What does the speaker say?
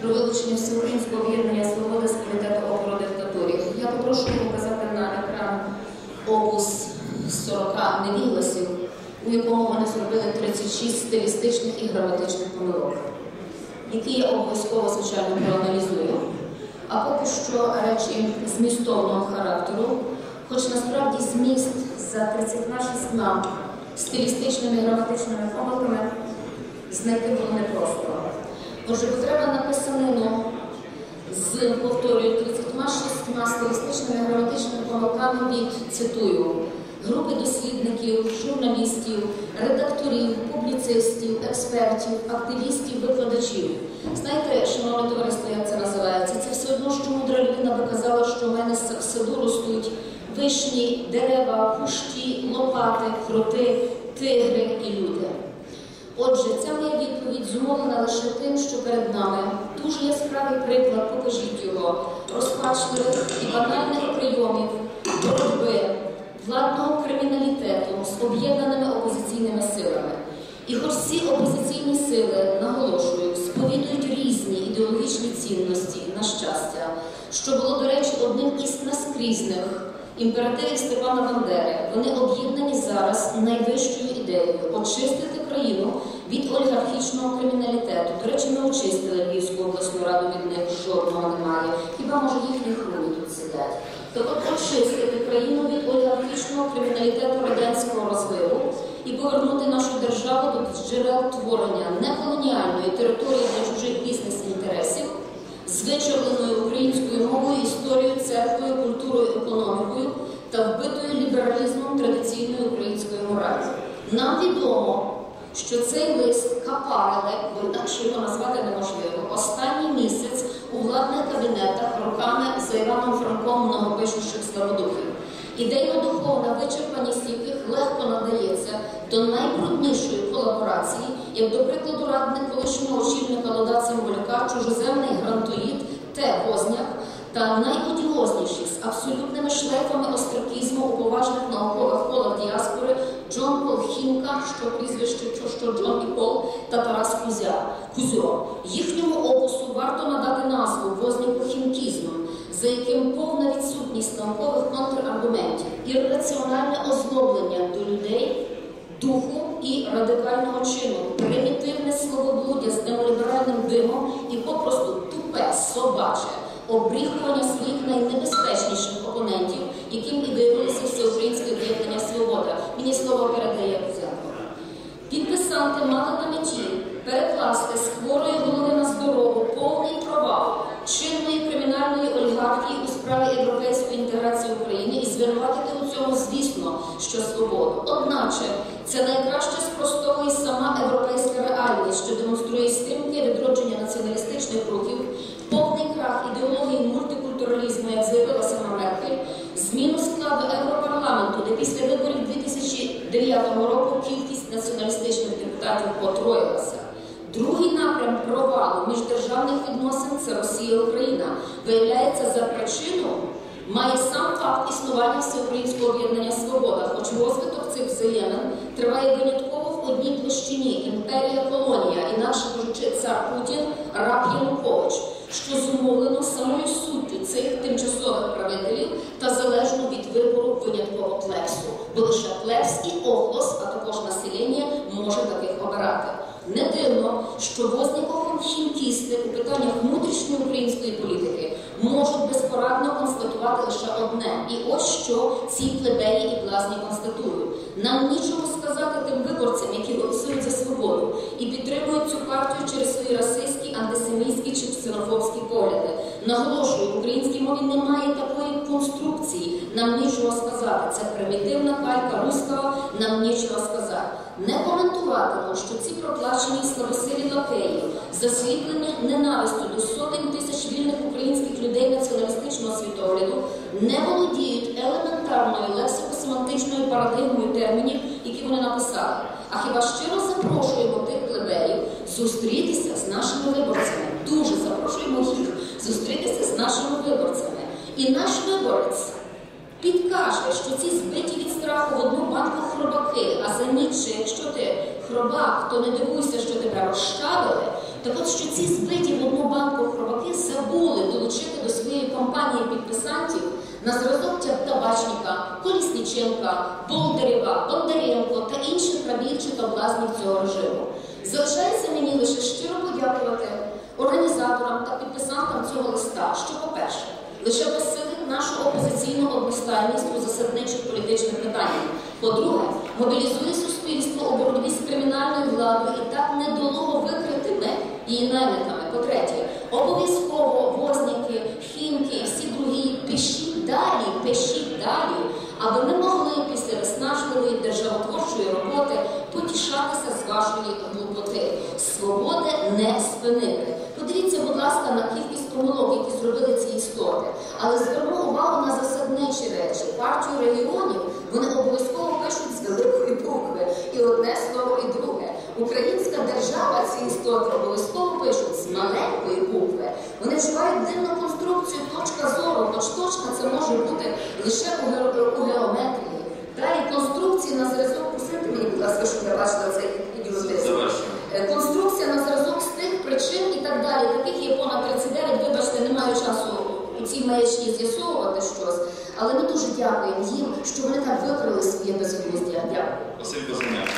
про вилучення Всеукраїнського об'єднання свободи з комітету опору диктатурі. Я попрошу показати на екран опус 40 невігласів, у якому вони зробили 36 стилістичних і граматичних помилок, які я обов'язково, звичайно, проаналізую. А поки що речі змістовного характеру, хоч насправді зміст за 36 стилістичними і граматичними помилками знайти було непросто. Отже, потреба на писанину з, повторюю, 36 стилістичними граматичними помилками від, цитую, групи дослідників, журналістів, редакторів, публіцистів, експертів, активістів, викладачів. Знаєте, шановне товариство, як це називається? Це все одно, що мудра людина би що в мене в саду ростуть вишні, дерева, кущі, лопати, кроти, тигри і люди. Отже, відповідь зумовлена лише тим, що перед нами дуже яскравий приклад, покажіть його, розпачливих і банальних прийомів боротьби владного криміналітету з об'єднаними опозиційними силами. І хоч ці опозиційні сили, наголошую, сповідують різні ідеологічні цінності, на щастя, що було, до речі, одним із наскрізних імперативів Степана Бандери, вони об'єднані зараз найвищою ідеєю очистити країну від олігархічного криміналітету. До речі, ми очистили Львівську обласну раду від них жодного немає. Хіба може їхні хруни тут сидять? От очистити країну від олігархічного криміналітету радянського розливу і повернути нашу державу до джерел творення неколоніальної території для чужих бізнес-інтересів з українською мовою, історією, та вбитою традиційної української моралі. Нам відомо, що цей лист капарили, бо інакше його назвати неможливо, останній місяць у владних кабінетах роками за Іваном Франком многопишущих славодухів. Ідейно-духовна вичерпаність яких легко надається до найбруднішої колаборації, як до прикладу радник колишнього очільника Лода Цимбалюка, чужоземний грантоїд Т. Возняк та найодіозніші з абсолютними шлейфами остракізму у поважних наукових колах діаспори Джон Пол Хімка, що прізвище що Джон і Пол та Тарас Кузя. Кузьо. Їхньому опису варто надати назву возняку хімкізмом, за яким повна відсутність наукових контраргументів, ірраціональне озлоблення до людей, духу і радикального чину, примітивне словоблуддя з неоліберальним димом і попросту тупе, собаче обріхування своїх найнебезпечніших опонентів, яким і виявилося всеукраїнське об'єднання свобода. Мені слово. Підписанти мали на меті перекласти з хворої голови на здорову повний провал чинної кримінальної олігархії у справі європейської інтеграції України і звинуватити у цьому, звісно, що свободу. Одначе це найкраще спростовує сама європейська реальність, що демонструє стрімке відродження націоналістичних рухів, повний крах ідеології мультикультуралізму, як заявила сама Меркель, зміну складу Європарламенту, де після виборів 2009 року кількість націоналістичних депутатів потроїлася. Другий напрям провалу міждержавних відносин це Росія і Україна. Виявляється, за причину має сам факт існування всеукраїнського об'єднання Свобода, хоч розвиток цих взаємин триває винятково в одній площині імперія колонія, інакше кажучи, цар Путін, раб Янукович, що зумовлено самою суттю цих тимчасових правителів та залежно від вибору виняткового плебсу. Бо лише плебс і охлос, а також населення може таких обирати. Не дивно, що возніком хімкісти у питаннях внутрішньої української політики можуть безпорадно констатувати лише одне. І ось що ці плебеї і блазні констатують. Нам нічого сказати тим виборцям, які голосують за свободу і підтримують цю партію через свої расистські, антисемітські чи ксенофобські погляди. Наголошую, в українській мові немає такої конструкції. Нам нічого сказати. Це примітивна калька руського, нам нічого сказати. Не коментуватиму, що ці проплачені слабосилі лакеї, засліплені ненавистю до сотень тисяч вільних українських людей націоналістичного світогляду, не володіють елементарною лексико-семантичною парадигмою термінів, які вони написали. А хіба щиро запрошуємо тих плебеїв зустрітися з нашими виборцями? Дуже запрошуємо їх зустрітися з нашими виборцями. І наш виборець підкаже, що ці збиті від страху в одну банку хробаки, а за ніч, якщо ти хробак, то не дивуйся, що тебе розщадили. Так от, що ці збиті в одну банку хробаки забули долучити до своєї компанії підписантів на зразок Табачника, Колісниченка, Болдарєва, Бондаренко та інших рабів чи власників цього режиму. Залишається мені лише щиро подякувати організаторам та підписантам цього листа, що, по-перше, лише посилить нашу опозиційну одностайність у засадничих політичних питаннях. По-друге, мобілізує суспільство у боротьбі з кримінальною владою і так недолуго викритими її наймитами. По-третє, обов'язково возніки, хімки і всі другі пишіть далі, пишіть далі, аби ми могли після виснажливої державотворчої роботи потішатися з вашої глупоти. Свободи не спинити. Подивіться, будь ласка, на кількість помилок, які зробили ці істоти. Але зверну увагу на засадничі речі. Партію регіонів вони обов'язково пишуть з великої букви. І одне слово, і друге. Українська держава ці істоти обов'язково пишуть з маленької букви. Вони вживають дивну конструкцію точка зору, хоч точка це може бути лише у, ге- у геометрії. Далі конструкції на зразок, посилайте мені, будь ласка, щоб я бачила цей ідіотизм. Завершуємо. Е, Конструкція на зразок з тих причин і так далі. Таких є понад 39, вибачте, не маю часу цій з'ясовувати щось. Але ми дуже дякуємо їм, що вони так викрили своє безглуздя. Дякую. Василь Безеняк.